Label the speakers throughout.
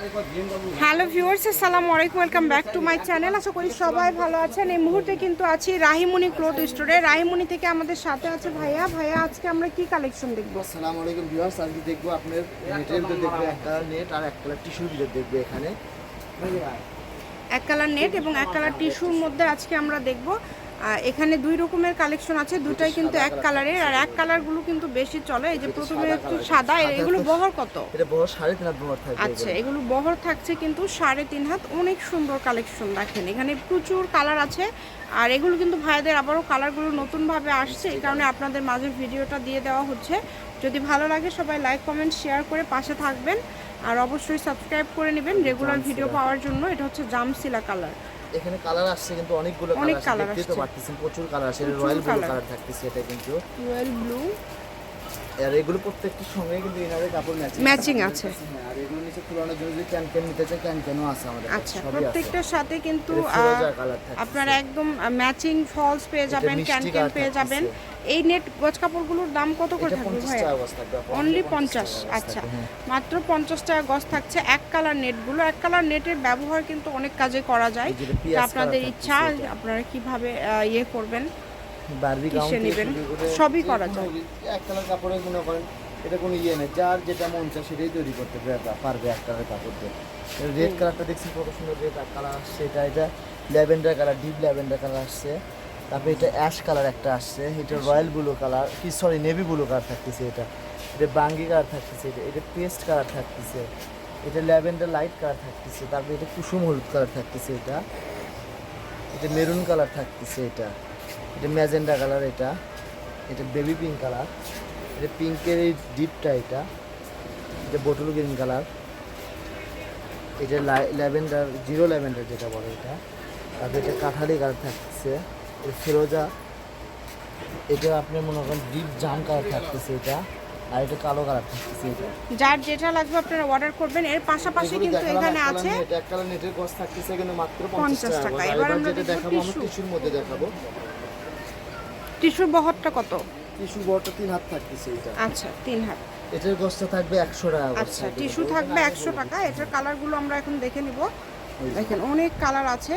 Speaker 1: Hello viewers, আসসালামু আলাইকুম, welcome back to my channel. আশা করি সবাই ভালো আছেন। এই মুহূর্তে কিন্তু আছি রাহিমুনি ক্লোথ স্টোরে। রাহিমুনি থেকে আমাদের সাথে আছে ভাইয়া। ভাইয়া, আজকে আমরা কি কালেকশন দেখব?
Speaker 2: আসসালামু আলাইকুম ভিউয়ার্স, আজকে দেখব আপনার নেটের ভিতর দেখব এক নেট আর একটা টিস্যু দিয়ে দেখব এখানে।
Speaker 1: এক কালার নেট এবং এক কালার টিস্যুর মধ্যে আজকে আমরা দেখব। এখানে দুই রকমের কালেকশন আছে দুটাই কিন্তু এক কালারের আর এক কালারগুলো কিন্তু বেশি চলে। এই যে প্রথমে একটু সাদা এগুলো বহর কত?
Speaker 2: এটা সাড়ে তিন হাত থাকবে
Speaker 1: আচ্ছা এগুলো বহর থাকছে কিন্তু সাড়ে তিন হাত। অনেক সুন্দর কালেকশন দেখেন। এখানে প্রচুর কালার আছে আর এগুলো কিন্তু ভাইদের আবারও কালারগুলো নতুনভাবে আসছে। এই কারণে আপনাদের মাঝে ভিডিওটা দিয়ে দেওয়া হচ্ছে। যদি ভালো লাগে সবাই লাইক কমেন্ট শেয়ার করে পাশে থাকবেন। আর অবশ্যই সাবস্ক্রাইব করে নেবেন রেগুলার ভিডিও পাওয়ার জন্য। এটা হচ্ছে জামসিলা কালার
Speaker 2: এখানে কালার আসছে কিন্তু অনেকগুলো
Speaker 1: অনেক
Speaker 2: কালার আসছে। দেখতে তো। পারতেছেন প্রচুর কালার
Speaker 1: আসছে
Speaker 2: রয়্যাল ব্লু কালার থাকতেছে এটা কিন্তু।
Speaker 1: রয়্যাল ব্লু
Speaker 2: আর এগুলো প্রত্যেকটির সঙ্গে কিন্তু এনাদের কাপড় ম্যাচিং
Speaker 1: Matching আছে।
Speaker 2: হ্যাঁ আর এগুলো নিচে তুলনার জন্য যদি ক্যান ক্যান নিতে চাই ক্যান ক্যানও আছে আমাদের
Speaker 1: আচ্ছা প্রত্যেকটার সাথে কিন্তু। আপনারা একদম ম্যাচিং ফলস পেয়ে যাবেন ক্যান ক্যান পেয়ে যাবেন। এই নেট গজ কাপড়গুলোর দাম কত করে থাকবে ভাই অনলি পঞ্চাশ আচ্ছা। মাত্র পঞ্চাশ টাকা গজ থাকছে এক কালার নেটগুলো এক কালার নেটের ব্যবহার কিন্তু অনেক কাজে করা যায়। আপনাদের ইচ্ছা আপনারা কীভাবে ইয়ে করবেন কিসে নিবেন? সবই করা যায়।
Speaker 2: এক কালার কাপড়ে মনে করেন এটা কোনো ইয়ে নেই যার যেটা মন চায় সেটাই তৈরি করতে পারবে পারবে এক কালার কাপড় দিয়ে। রেড কালারটা দেখছি কত সুন্দর রেড কালার আসছে এটা এটা lavender colour deep lavender colour আসছে। তারপরে এটা অ্যাশ কালার একটা আসছে এটা রয়্যাল ব্লু কালার কি সরি নেভি ব্লু কালার থাকতেছে এটা। এটা বাঙ্গি কালার থাকতেছে এটা এটা পেস্ট কালার থাকতেছে। এটা ল্যাভেন্ডার লাইট কালার থাকতেছে তারপরে এটা কুসুম হলুদ কালার থাকতেছে এটা। এটা মেরুন কালার থাকতেছে এটা। এটা ম্যাজেন্ডা কালার এটা। এটা বেবি পিঙ্ক কালার। এটা পিঙ্কের এই ডিপটা এটা। এটা বোটল গ্রিন কালার। এটা ল্যাভেন্ডার জিরো ল্যাভেন্ডার যেটা বলে এটা। তারপরে এটা কাঠালি কালার থাকতেছে। এটা ফিরোজা। এটা আপনার মনে করেন ডিপ জাম কালার থাকতেছে এটা। আর এটা কালো কালার থাকতেছে এটা।
Speaker 1: যার যেটা লাগবে আপনারা অর্ডার করবেন। এর পাশাপাশি কিন্তু এখানে আছে
Speaker 2: কালার নেট, এক কালার নেটের কস্ট থাকতেছে কিন্তু মাত্র
Speaker 1: 50
Speaker 2: 50
Speaker 1: টাকা। এবার আমরা
Speaker 2: যেটা
Speaker 1: দেখাবো
Speaker 2: আমরা। টিস্যুর মধ্যে দেখাবো।
Speaker 1: টিস্যুর বহরটা কত?
Speaker 2: টিস্যু বড়টা তিন হাত থাকতেছে এটা।
Speaker 1: আচ্ছা তিন হাত।
Speaker 2: এটার কস্টটা থাকবে একশো টাকা
Speaker 1: আচ্ছা। টিস্যু থাকবে একশো টাকা। এটার কালারগুলো আমরা এখন দেখে নিব। দেখেন অনেক কালার আছে।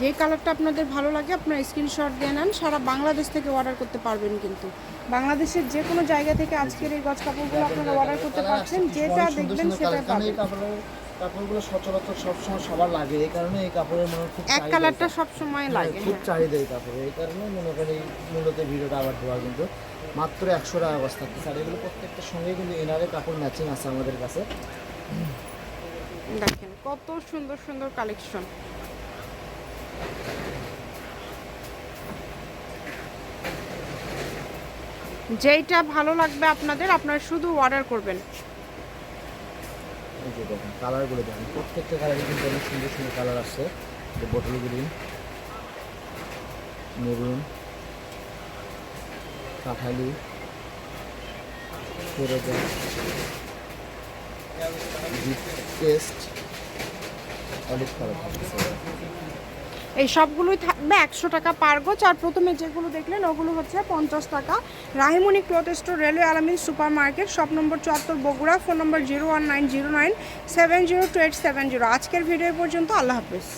Speaker 1: যে কালারটা আপনাদের ভালো লাগে আপনারা স্ক্রিনশট দিয়ে নেন। সারা বাংলাদেশ থেকে অর্ডার করতে পারবেন কিন্তু। বাংলাদেশের যে কোনো জায়গা থেকে আজকের এই গজ কাপড়গুলো আপনারা অর্ডার করতে পারছেন যেটা দেখবেন সেটা পাবেন।
Speaker 2: কাপড়গুলো সচরাচর সবসময় সবার লাগে এই কারণে এই কাপড়ের মনে খুব
Speaker 1: এক কালারটা
Speaker 2: আছে।
Speaker 1: সব সময়
Speaker 2: হ্যাঁ,
Speaker 1: লাগে
Speaker 2: খুব
Speaker 1: হ্যাঁ।
Speaker 2: চাহিদা এই কাপড়ে এই কারণে মনে করি মূলত ভিডিওটা আবার দেওয়া কিন্তু মাত্র একশো টাকা গজ থাকতেছে আর এগুলো প্রত্যেকটার সঙ্গে কিন্তু এনারে কাপড় ম্যাচিং আছে আমাদের কাছে
Speaker 1: দেখেন কত সুন্দর সুন্দর কালেকশন যেইটা ভালো লাগবে আপনাদের আপনারা শুধু অর্ডার করবেন
Speaker 2: যে দেখেন কালারগুলো দেখেন, প্রত্যেকটা কালারে কিন্তু অনেক সুন্দর সুন্দর কালার আসছে। যে বোটল গ্রিন মেরুন কাঠালি, ফেরোজা পেস্ট অনেক কালার
Speaker 1: এই সবগুলোই থাকবে একশো টাকা পার গোছ, আর প্রথমে যেগুলো দেখলেন ওগুলো হচ্ছে পঞ্চাশ টাকা। Rahimoni cloth store, railway Alamin super market shop number চুয়াত্তর Bogura, phone number zero one nine zero nine seven zero two eight seven zero. আজকের ভিডিও পর্যন্ত, আল্লাহ হাফিজ।